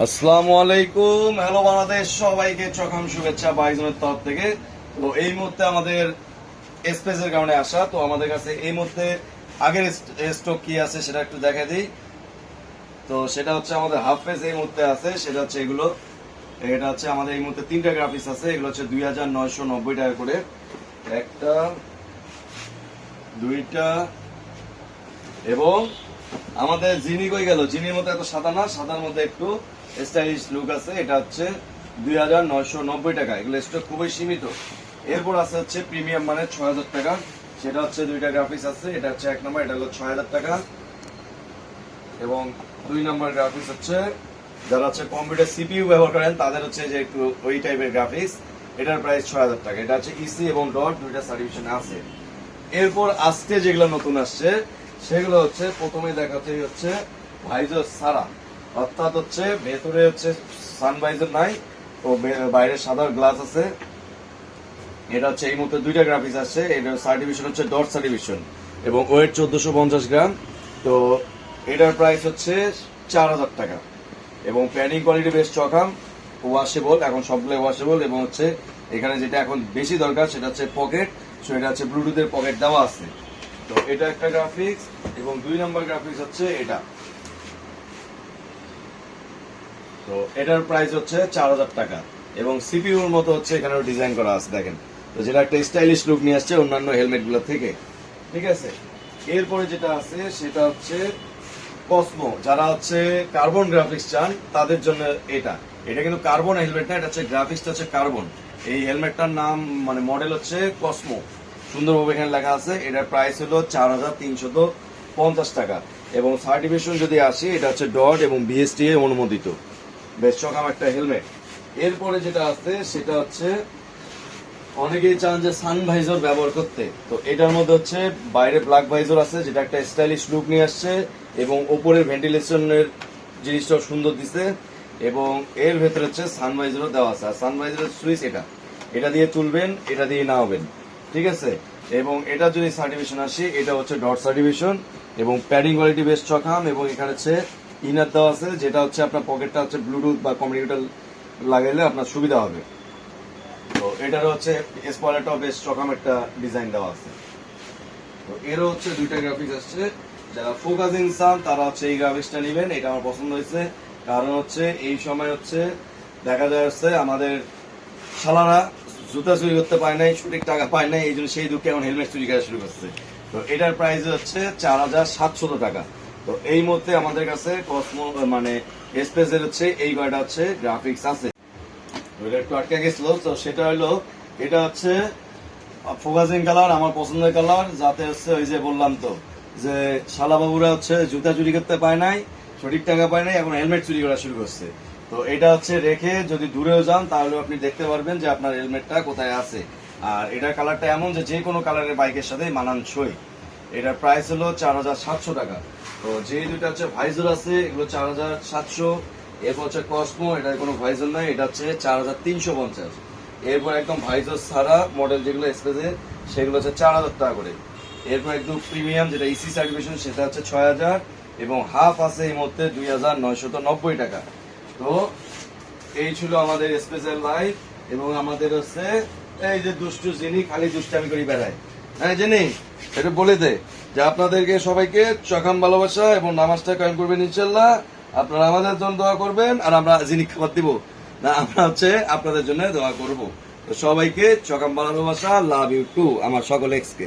আসসালামু আলাইকুম। হ্যালো বাংলাদেশ, সবাইকে চকাম শুভেচ্ছা বাইজনের তরফ থেকে। তো এই মুহূর্তে আমাদের স্পেসের কারণে আসা, তো আমাদের কাছে এই মুহূর্তে আগের স্টক কি আছে সেটা একটু দেখা দিই। তো সেটা হচ্ছে আমাদের হাফ পেজ এই মুহূর্তে আছে, সেটা হচ্ছে এগুলো। এটা হচ্ছে আমাদের এই মুহূর্তে তিনটা গ্রাফিক্স আছে, এগুলো হচ্ছে দুই হাজার নয়শো নব্বই টাকা করে। একটা, দুইটা, এবং আমাদের জিনি কই গেল? জিনির মধ্যে এত সাদা না, সাদার মধ্যে একটু স্টাইলিশ লুক আছে। এটা হচ্ছে দুই হাজার নয়শো নব্বই টাকা। এগুলো স্টক খুবই সীমিত। এরপর আছে হচ্ছে প্রিমিয়াম মানে ছয় হাজার টাকা। সেটা হচ্ছে দুইটা গ্রাফিক্স আছে। এটা হচ্ছে এক নম্বর এটা হলো ছয় হাজার টাকা। এবং দুই নম্বর গ্রাফিক্স হচ্ছে, যারা হচ্ছে কম্পিউটার সিপিইউ ব্যবহার করেন, তাদের হচ্ছে যে একটু ওই টাইপের গ্রাফিক্স এটার প্রাইস ছয় হাজার টাকা। এটা হচ্ছে ইসি এবং ডট দুইটা সার্টিফিকেশন আছে। এরপর আজকে যেগুলো নতুন আসছে সেগুলো হচ্ছে প্রথমে দেখাচ্ছে হচ্ছে ভাইজার সারা। অর্থাৎ হচ্ছে ভেতরে হচ্ছে সানভাইজার নাই ও বাইরে সাদা গ্লাস আছে। এটা হচ্ছে এই মুহূর্তে দুইটা গ্রাফিক্স আসছে এটার সার্টিফিকেশন হচ্ছে ডট সার্টিফিকেশন এবং ওয়েট চোদ্দশো পঞ্চাশ গ্রাম। তো এটার প্রাইস হচ্ছে চার হাজার টাকা। এবং প্যানিং কোয়ালিটি বেশ চকাম ওয়াশেবল এখন সবগুলো ওয়াশেবল এবং হচ্ছে এখানে যেটা এখন বেশি দরকার সেটা হচ্ছে পকেট সো এটা হচ্ছে ব্লুটুথের পকেট দেওয়া আছে। তো এটা একটা গ্রাফিক্স এবং দুই নম্বর গ্রাফিক্স হচ্ছে এটা। তো এটার প্রাইস হচ্ছে চার হাজার টাকা এবং সিপিউর মতো হচ্ছে এখানে ডিজাইন করা আছে, দেখেন। তো যেটা একটা স্টাইলিশ লুক নিয়ে আসছে অন্যান্য হেলমেটগুলো থেকে। ঠিক আছে? এরপরে যেটা আছে, সেটা হচ্ছে কসমো যারা হচ্ছে কার্বন গ্রাফিক্স চান, তাদের জন্য এটা। এটা কিন্তু কার্বন হেলমেট না, এটা হচ্ছে গ্রাফিক্সটা হচ্ছে কার্বন এই হেলমেটটার নাম মানে মডেল হচ্ছে কসমো সুন্দরভাবে এখানে লেখা আছে, এটার প্রাইস হলো চার হাজার তিনশত পঞ্চাশ টাকা। এবং সার্টিফিকেশন যদি আসে, এটা হচ্ছে ডট এবং বিএসটি অনুমোদিত। বেশ চকাম একটা হেলমেট এরপরে যেটা আছে, সেটা হচ্ছে অনেকেই চান যে সান ভাইজর ব্যবহার করতে। তো এটার মধ্যে হচ্ছে বাইরে ব্ল্যাক ভাইজর আছে, যেটা একটা স্টাইলিশ লুক নিয়ে আসছে এবং ওপরের ভেন্টিলেশনের জিনিসটাও সুন্দর দিছে। এবং এর ভেতরে হচ্ছে সানভাইজারও দেওয়া আছে। আর সানভাইজারের সুইচ এটা। এটা দিয়ে তুলবেন, এটা দিয়ে নামাবেন। ঠিক আছে? এবং এটা যদি সার্টিফিকেশন আসে, এটা হচ্ছে ডট সার্টিফিকেশন এবং প্যাডিং কোয়ালিটি বেশ চকাম এবং এখানে হচ্ছে ইনার দেওয়া আছে, যেটা হচ্ছে আপনার পকেটটা হচ্ছে ব্লুটুথ বা কমিউনিকেটার লাগাইলে আপনার সুবিধা হবে। তো এটার হচ্ছে স্পয়লারটাও বেশ চকাম একটা ডিজাইন দেওয়া আছে। তো এরও হচ্ছে দুইটা গ্রাফিক্স আসছে। যারা ফোকাসিং চান, তারা হচ্ছে এই গ্রাফিক্সটা নেবেন, এটা আমার পছন্দ হয়েছে। কারণ হচ্ছে এই সময় হচ্ছে দেখা যায় হচ্ছে আমাদের শালারা জুতা চুরি করতে পায় নাই, সঠিক টাকা পায় নাই, এই জন্য সেই দুঃখে এখন হেলমেট চুরি করা শুরু করছে। তো এটার প্রাইস হচ্ছে চার হাজার সাতশত টাকা। তো এই মধ্যে আমাদের কাছে কসমো মানে স্পেসের হচ্ছে এই কয়টা হচ্ছে গ্রাফিক্স আছে। একটু আটকে গেছিল, তো সেটা হলো, এটা হচ্ছে ফোকাসিং কালার আমার পছন্দের কালার যাতে হচ্ছে ওই যে বললাম তো, যে শালা বাবুরা হচ্ছে জুতা চুরি করতে পায় নাই, সঠিক টাকা পায় নাই, এখন হেলমেট চুরি করা শুরু করছে। তো এটা হচ্ছে রেখে যদি দূরেও যান, তাহলে আপনি দেখতে পারবেন যে আপনার হেলমেটটা কোথায় আছে। আর এটার কালারটা এমন যে যে কোনো কালারের বাইকের সাথে মানানসই। এটার প্রাইস হলো চার হাজার সাতশো টাকা। তো যে দুটো হচ্ছে ভাইজর আছে, এগুলো চার হাজার সাতশো। এরপর হচ্ছে কসমো এটার কোনো ভাইজর নাই, এটা হচ্ছে চার হাজার তিনশো পঞ্চাশ। এরপর একদম ভাইজর ছাড়া মডেল যেগুলো এক্সপ্রেসে সেগুলো হচ্ছে চার হাজার টাকা করে। এরপর একদম প্রিমিয়াম যেটা ইসি সার্টিফিকেশন সেটা হচ্ছে ছয় হাজার। এবং হাফ আছে এই মধ্যে দুই হাজার নয়শত নব্বই টাকা। তো এই ছিল আমাদের স্পেশাল লাইফ এবং আমাদের হচ্ছে এই যে দুষ্টু যিনি খালি দুষ্টামি করে বেড়ায়। হ্যাঁ জেনি, এটা বলে দে যে আপনাদেরকে সবাইকে চকাম ভালোবাসা এবং নামাজটা কায়েম করবেন ইনশাল্লাহ আপনারা আমাদের জন্য দোয়া করবেন আর আমরা যিনি খাবার দিব, না, আমরা হচ্ছে আপনাদের জন্য দোয়া করব। তো সবাইকে চকাম ভালোবাসা লাভ ইউ টু আমার সকল এক্সকে